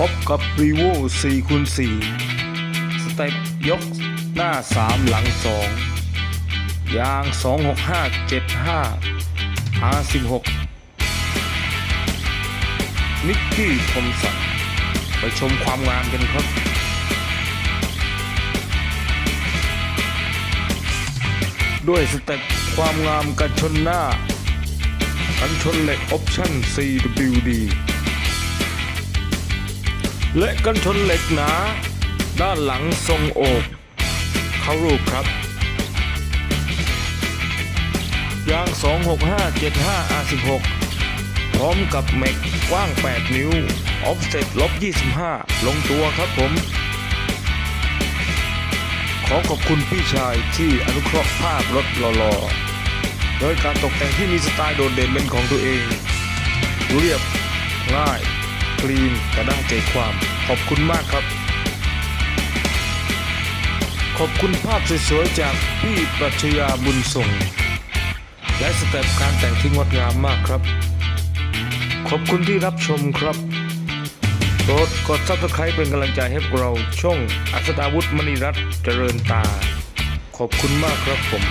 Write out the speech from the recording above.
พบกับ r ีโว4คูณ4สเต็ปยกหน้า 3 หลัง 2 ยาง 26575 R16 นิกกี้คมสันไปชมความงามกันครับด้วยสเต็ปความงามกันชนหน้ากันชนเหล็กออปชั่น CWD และกันชนเหล็กหนา ด้านหลังทรงโอบเข้ารูปครับ ยาง 26575 R16 พร้อมกับแม็กกว้าง 8 นิ้ว ออฟเซ็ตลบ 25 ลงตัวครับผม ขอขอบคุณพี่ชายที่อนุเคราะห์ภาพรถหล่อๆโดยการตกแต่งที่มีสไตล์โดดเด่นเป็นของตัวเอง เรียบง่าย ลีนแต่ได้ใจความ ขอบคุณมากครับ ขอบคุณภาพสวยๆจากพี่ปรัชญาบุญส่ง และสเต็ปการแต่งที่งดงามมากครับ ขอบคุณที่รับชมครับโปรดกดซับสไครป์เป็นกำลังใจให้พวกเราช่องอัศดาวุฒิมณีรัตน์เจริญตา ขอบคุณมากครับผม